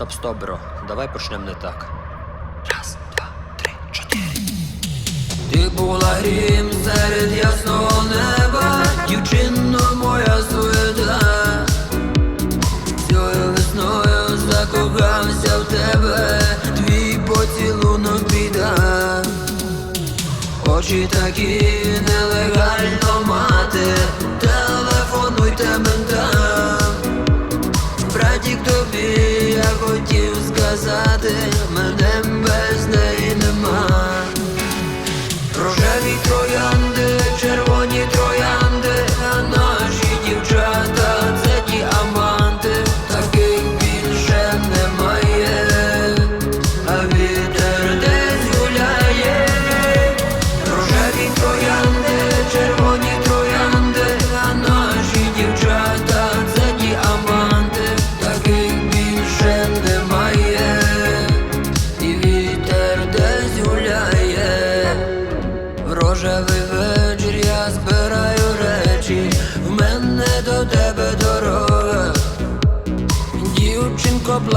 Стоп, стоп, бро. Давай почнемо не так. Раз, два, три, чотири. Ти була грім серед ясного неба, дівчино моя суета. Цією весною закохався в тебе, твій поцілунок біда. Очі такі нелегально мати, сказати,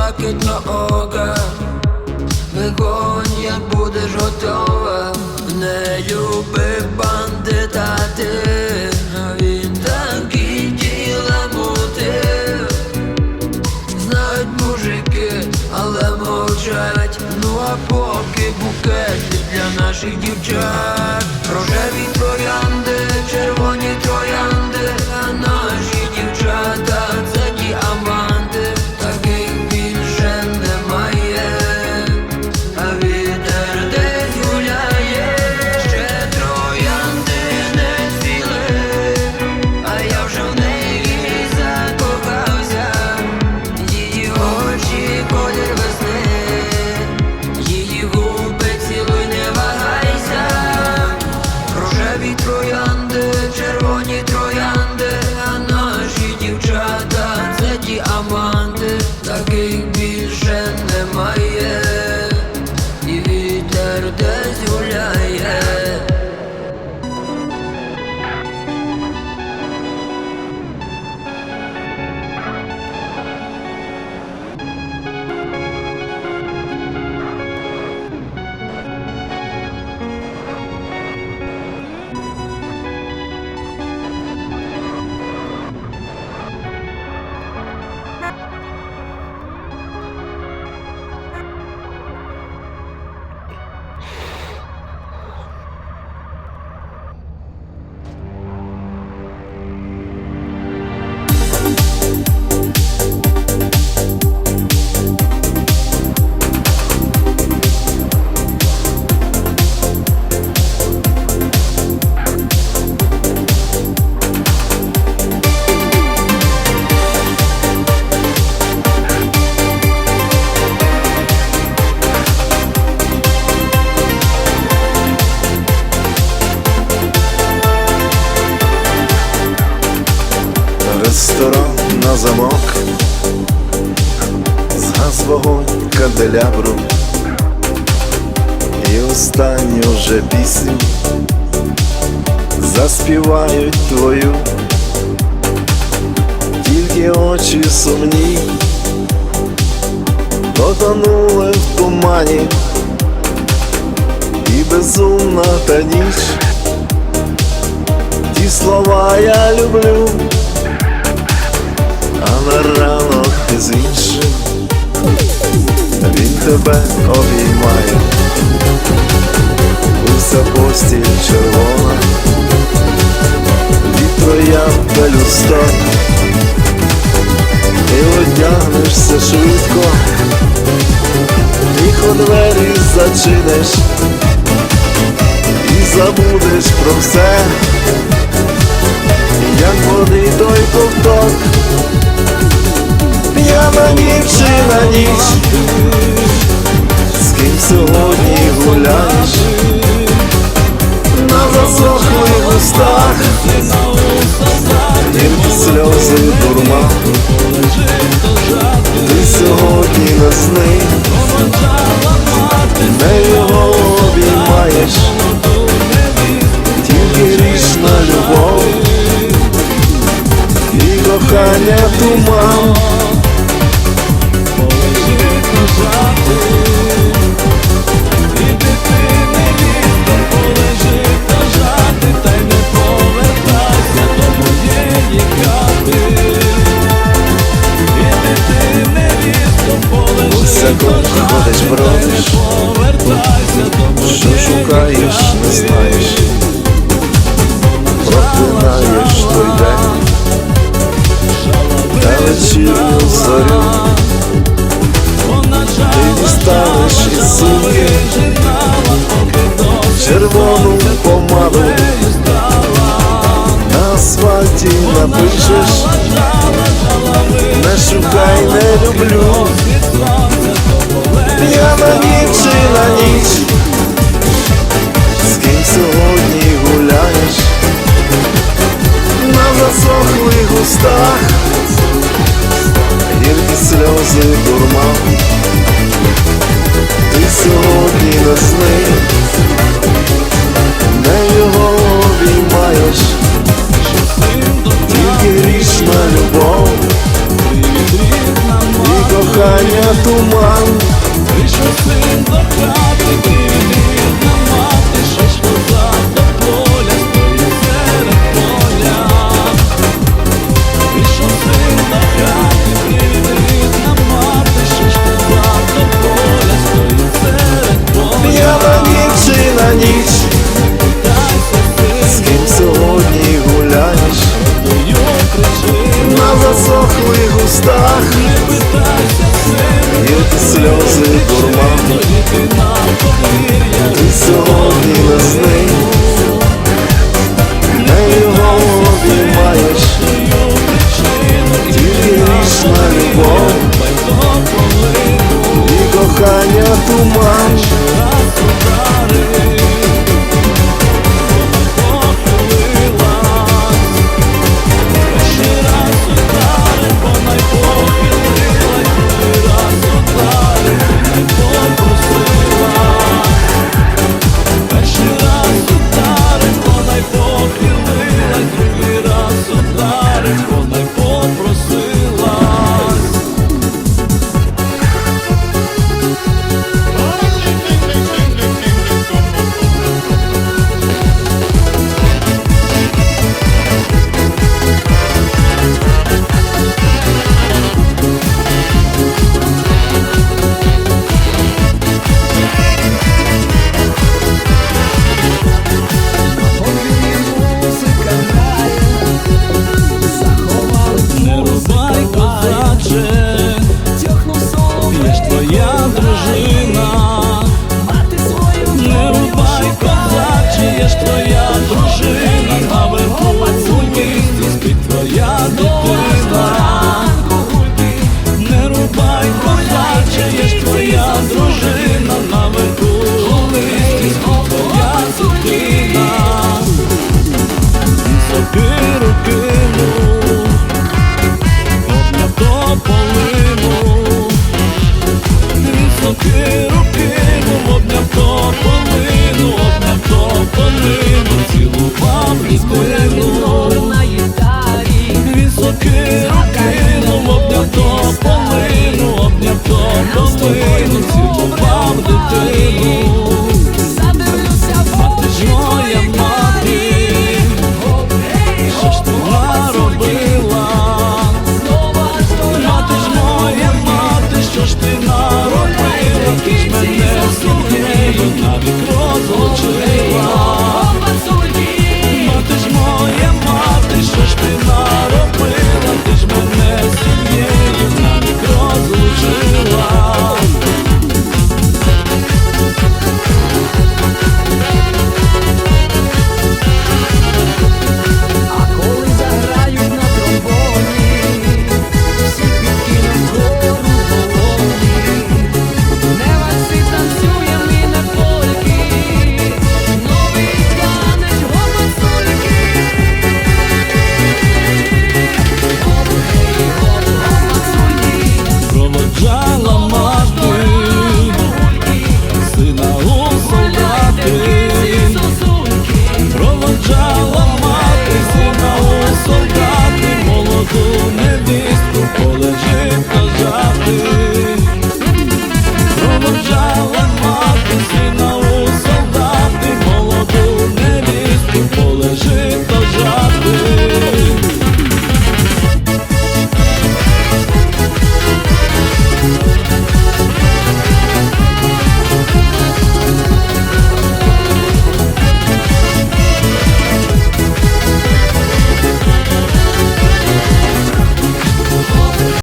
блакитно ока. Вигонь, як будеш готова, не люби бандита ти, а він діла мутив. Знають мужики, але мовчать. Ну а поки букети для наших дівчат. Рожеві троянди, замок, згас вогонь канделябру. І останню вже пісню заспівають твою, тільки очі сумні, потонули в тумані, і безумна та ніч, ті слова я люблю ранок з іншим. Він тебе обіймає, уся постіль червона, від троянд пелюсток, ти одягнешся швидко, тихо двері зачиниш. І забудеш про все, як води той ковток дівчина ніч, з ким сьогодні гуляєш? На засохлих устах, тільки сльози дурма, ти сьогодні не